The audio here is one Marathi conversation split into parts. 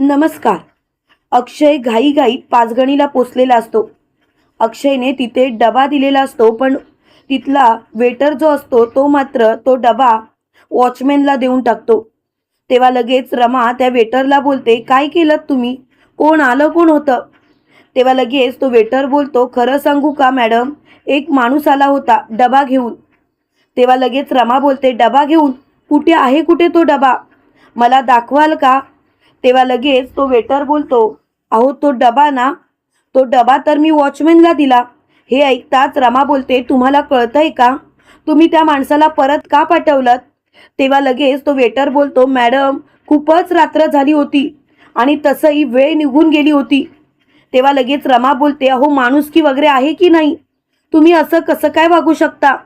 नमस्कार. अक्षय घाईघाईत पाचगणीला पोचलेला असतो. अक्षयने तिथे डबा दिलेला असतो पण तिथला वेटर जो असतो तो मात्र तो डबा वॉचमॅनला देऊन टाकतो. तेव्हा लगेच रमा त्या वेटरला बोलते काय केलं तुम्ही? कोण आलं कोण होतं? तेव्हा लगेच तो वेटर बोलतो खरं सांगू का मॅडम? एक माणूस आला होता डबा घेऊन. तेव्हा लगेच रमा बोलते डबा घेऊन? कुठे आहे कुठे तो डबा? मला दाखवाल का? तेव्हा लगेच तो वेटर बोलतो अहो तो डबा ना तो डबा तर मी वॉचमॅनला दिला. हे ऐकताच रमा बोलते तुम्हाला कळतंय का? तुम्ही त्या माणसाला परत का पाठवलं तेव्हा लगेच तो वेटर बोलतो मॅडम खूपच रात्र झाली होती आणि तसंही वेळ निघून गेली होती. तेव्हा लगेच रमा बोलते अहो माणुसकी वगैरे आहे की नाही? तुम्ही असं कसं काय वागू शकता?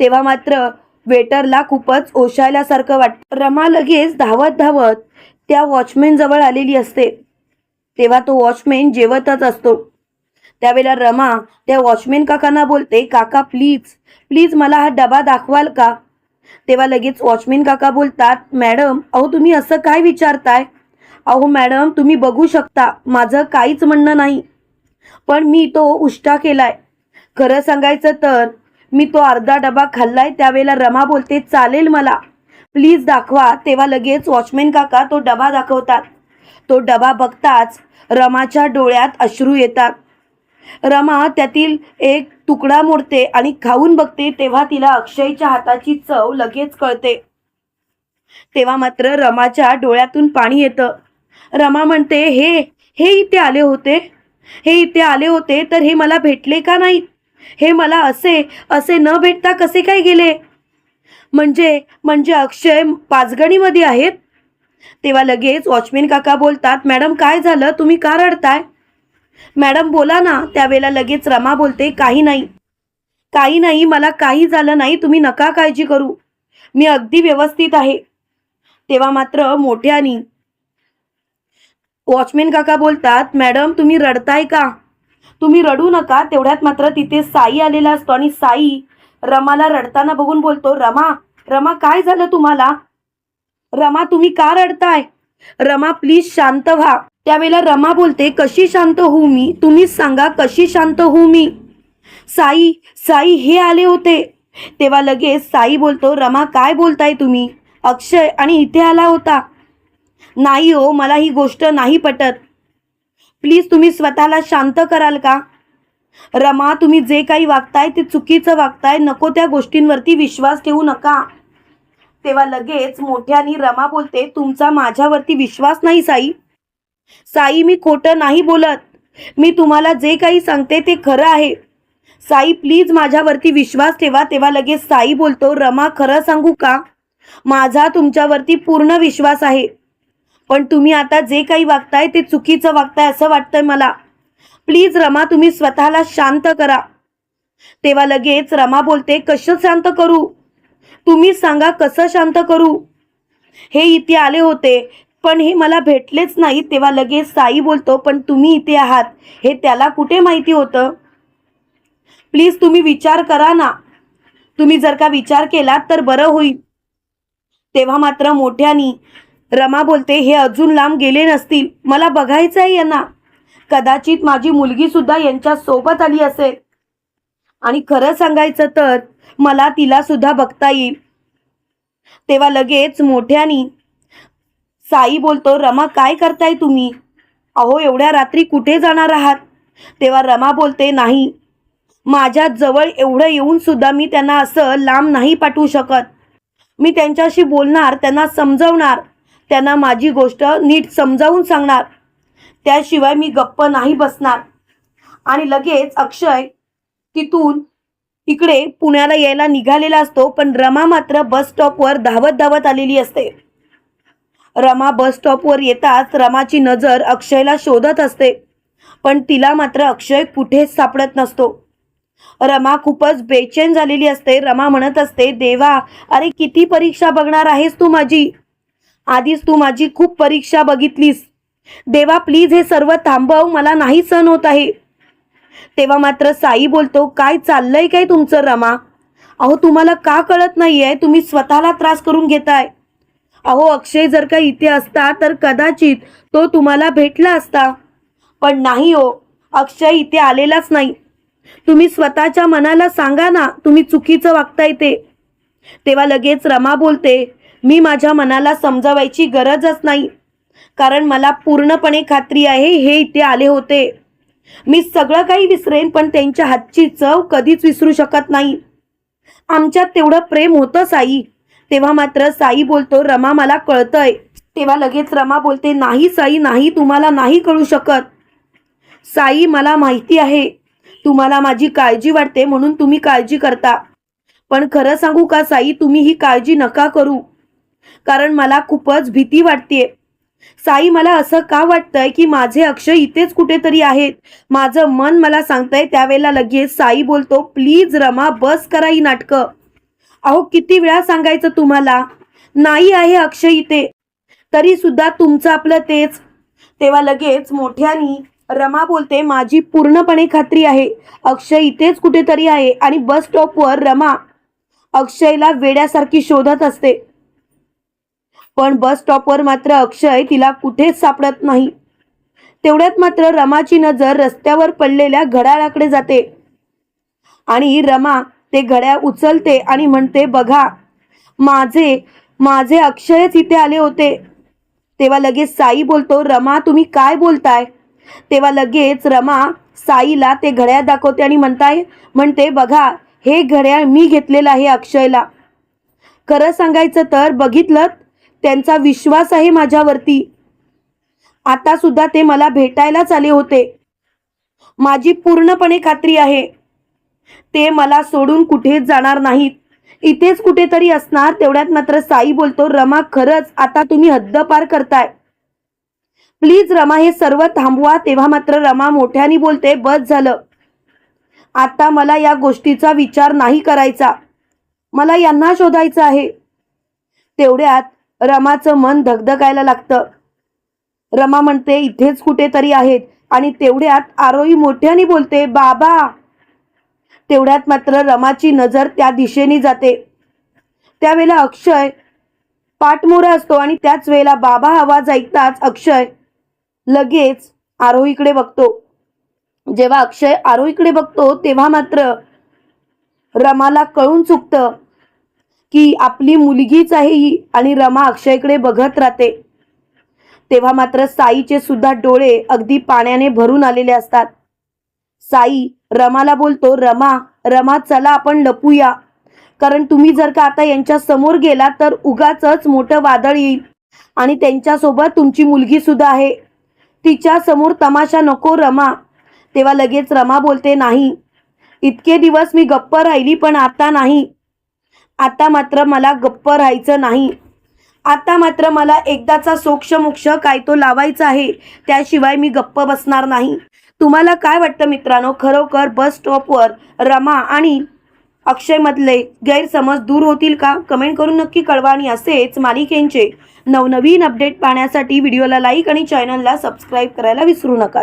तेव्हा मात्र वेटरला खूपच ओशायल्यासारखं वाटतं. रमा लगेच धावत धावत त्या वॉचमॅनजवळ आलेली असते. तेव्हा तो वॉचमॅन जेवतच असतो. त्यावेळेला रमा त्या वॉचमॅन काकांना बोलते काका प्लीज प्लीज मला हा डबा दाखवाल का? तेव्हा लगेच वॉचमॅन काका बोलतात मॅडम अहो तुम्ही असं काय विचारताय? अहो मॅडम तुम्ही बघू शकता माझं काहीच म्हणणं नाही. पण मी तो उष्टा केलाय. खरं सांगायचं तर मी तो अर्धा डबा खाल्लाय. त्यावेळेला रमा बोलते चालेल मला. प्लीज दाखवा. तेव्हा लगेच वॉचमॅन काका तो डबा दाखवतात. तो डबा बघताच रमाच्या डोळ्यात अश्रू येतात. रमा त्यातील एक तुकडा मोडते आणि खाऊन बघते तेव्हा तिला अक्षयच्या हाताची चव लगेच कळते. तेव्हा मात्र रमाच्या डोळ्यातून पाणी येतं. रमा म्हणते हे हे इथे आले होते? हे इथे आले होते तर हे मला भेटले का नाही? हे मला असे असे न भेटता कसे काय गेले? म्हणजे म्हणजे अक्षय पाचगणीमध्ये आहेत? तेव्हा लगेच वॉचमॅन काका बोलतात मॅडम काय झालं? तुम्ही का रडताय? मॅडम बोला ना. त्यावेळेला लगेच रमा बोलते काही नाही. काही नाही मला काही झालं नाही तुम्ही नका काळजी करू. मी अगदी व्यवस्थित आहे. तेव्हा मात्र मोठ्यानी वॉचमॅन काका बोलतात मॅडम तुम्ही रडताय का? तुम्ही रडू नका तेवढ्यात मात्र तिथे साई आलेला असतो आणि साई रमाला रडताना बघून बोलतो रमा रमा काय झालं तुम्हाला? रमा तुम्ही का रडताय? रमा प्लीज शांत व्हा. त्यावेळेला रमा बोलते कशी शांत होऊ मी? तुम्हीच सांगा कशी शांत होऊ मी? साई साई हे आले होते. तेव्हा लगेच साई बोलतो रमा काय बोलताय तुम्ही? अक्षय आणि इथे आला होता. नाही हो मला ही गोष्ट नाही पटत. प्लीज तुम्ही स्वतःला शांत कराल का? रमा तुम्ही जे काही वागताय ते चुकीचं वागताय. नको त्या गोष्टींवरती विश्वास ठेवू नका. तेव्हा लगेच मोठ्यानी रमा बोलते तुमचा माझ्यावरती विश्वास नाही साई. साई मी खोटं नाही बोलत. मी तुम्हाला जे काही सांगते ते खरं आहे. साई प्लीज माझ्यावरती विश्वास ठेवा. तेव्हा लगेच साई बोलतो रमा खरं सांगू का? माझा तुमच्यावरती पूर्ण विश्वास आहे. पण तुम्ही आता जे काही वागताय ते चुकीचं वागताय असं वाटतंय मला. प्लीज रमा तुम्ही स्वतःला शांत करा. तेव्हा लगेच रमा बोलते कसं शांत करू? तुम्ही सांगा कसं शांत करू? हे इथे आले होते पण हे मला भेटलेच नाही. तेव्हा लगेच साई बोलतो पण तुम्ही इथे आहात हे त्याला कुठे माहिती होतं? प्लीज तुम्ही विचार करा ना. तुम्ही जर का विचार केलात तर बरं होईल. तेव्हा मात्र मोठ्यानी रमा बोलते हे अजून लांब गेले नसतील. मला बघायचं आहे यांना. कदाचित माझी मुलगी सुद्धा यांच्या सोबत आली असेल. आणि खरं सांगायचं तर मला तिला सुद्धा बघता येईल. तेव्हा लगेच मोठ्यानी साई बोलतो रमा काय करताय तुम्ही? अहो एवढ्या रात्री कुठे जाणार आहात? तेव्हा रमा बोलते नाही. माझ्या जवळ एवढं येऊन सुद्धा मी त्यांना असं लांब नाही पाठवू शकत. मी त्यांच्याशी बोलणार त्यांना समजवणार त्यांना माझी गोष्ट नीट समजावून सांगणार. त्याशिवाय मी गप्प नाही बसणार. आणि लगेच अक्षय तिथून इकडे पुण्याला यायला निघालेला असतो पण रमा मात्र बस स्टॉपवर धावत धावत आलेली असते. रमा बस स्टॉपवर येताच रमाची नजर अक्षयला शोधत असते पण तिला मात्र अक्षय कुठेच सापडत नसतो. रमा खूपच बेचैन झालेली असते. रमा म्हणत असते देवा अरे किती परीक्षा बघणार आहेस तू माझी? आधीच तू माझी खूप परीक्षा बघितलीस. देवा प्लीज हे सर्व थांबव मला नाही सहन होत आहे. तेव्हा मात्र साई बोलतो काय चाललंय काय तुमचं रमा? अहो तुम्हाला का कळत नाहीये? तुम्ही स्वतःला त्रास करून घेताय. अहो अक्षय जर का इथे असता तर कदाचित तो तुम्हाला भेटला असता. पण नाही हो अक्षय इथे आलेलाच नाही. तुम्ही स्वतःच्या मनाला सांगा ना तुम्ही चुकीचं वागताय ते. तेव्हा लगेच रमा बोलते मी माझ्या मनाला समजावायची गरजच नाही. कारण मला पूर्णपणे खात्री आहे हे इथे आले होते. मी सगळं काही विसरेन पण त्यांच्या हातची चव कधीच विसरू शकत नाही. आमच्यात तेवढं प्रेम होतं साई. तेव्हा मात्र साई बोलतो रमा मला कळतंय. तेव्हा लगेच रमा बोलते नाही साई नाही तुम्हाला नाही कळू शकत. साई मला माहिती आहे. तुम्हाला माझी काळजी वाटते म्हणून तुम्ही काळजी करता. पण खरं सांगू का साई तुम्ही ही काळजी नका करू. कारण मला खूपच भीती वाटते साई मला असं का वाटतंय की माझे अक्षय इथेच कुठेतरी आहेत? माझं मन मला सांगतंय त्यावेळेला लगेच साई बोलतो प्लीज रमा बस करा ही नाटकं. अहो किती वेळा सांगायचं तुम्हाला? नाही आहे अक्षय इथे. तरी सुद्धा तुमचं आपलं तेच. तेव्हा लगेच मोठ्यानी रमा बोलते माझी पूर्णपणे खात्री आहे. अक्षय इथेच कुठेतरी आहे आणि बस स्टॉपवर रमा अक्षयला वेड्यासारखी शोधत असते. पण बस स्टॉपवर मात्र अक्षय तिला कुठेच सापडत नाही. तेवढ्यात मात्र रमाची नजर रस्त्यावर पडलेल्या घड्याळाकडे जाते. आणि रमा ते घड्याळ उचलते आणि म्हणते बघा माझे माझे अक्षयच इथे आले होते. तेव्हा लगेच साई बोलतो रमा तुम्ही काय बोलताय? तेव्हा लगेच रमा साईला ते घड्याळ दाखवते आणि म्हणताय म्हणते बघा हे घड्याळ मी घेतलेलं आहे अक्षयला. खरं सांगायचं तर बघितलं त्यांचा विश्वास आहे माझ्यावरती. आता सुद्धा ते मला भेटायलाच आले होते. माझी पूर्णपणे खात्री आहे. ते मला सोडून कुठेच जाणार नाहीत. इथेच कुठेतरी असणार तेवढ्यात मात्र साई बोलतो रमा खरंच आता तुम्ही हद्द पार करताय. प्लीज रमा हे सर्व थांबवा. तेव्हा मात्र रमा मोठ्याने बोलते बस झालं. आता मला या गोष्टीचा विचार नाही करायचा. मला यांना शोधायचं आहे. तेवढ्यात रमाचं मन धगधगायला लागतं. रमा म्हणते इथेच कुठेतरी आहेत. आणि तेवढ्यात आरोही मोठ्याने बोलते बाबा. तेवढ्यात मात्र रमाची नजर त्या दिशेने जाते. त्यावेळेला अक्षय पाठमोरा असतो आणि त्याच वेळेला बाबा आवाज ऐकताच अक्षय लगेच आरोहीकडे बघतो. जेव्हा अक्षय आरोहीकडे बघतो तेव्हा मात्र रमाला कळून चुकतं की आपली मुलगीच आहे ही आणि रमा अक्षयकडे बघत राहते. तेव्हा मात्र साईचे सुद्धा डोळे अगदी पाण्याने भरून आलेले असतात. साई रमाला बोलतो रमा रमा चला आपण लपूया. कारण तुम्ही जर का आता यांच्या समोर गेला तर उगाच मोठं वादळ येईल आणि त्यांच्यासोबत तुमची मुलगी सुद्धा आहे. तिच्या समोर तमाशा नको रमा. तेव्हा लगेच रमा बोलते नाही. इतके दिवस मी गप्प राहिली पण आता नाही. आता मात्र मला गप्प राहायचं नाही. आता मात्र मला एकदाचा सोक्षमोक्ष काय तो लावायचा आहे त्याशिवाय मी गप्प बसणार नाही. तुम्हाला काय वाटतं मित्रांनो? खरोखर बस स्टॉपवर रमा आणि अक्षयमधले गैरसमज दूर होतील का? कमेंट करून नक्की कळवा आणि असेच मालिकेंचे नवनवीन अपडेट पाहण्यासाठी व्हिडिओला लाईक आणि चॅनलला सबस्क्राईब करायला विसरू नका.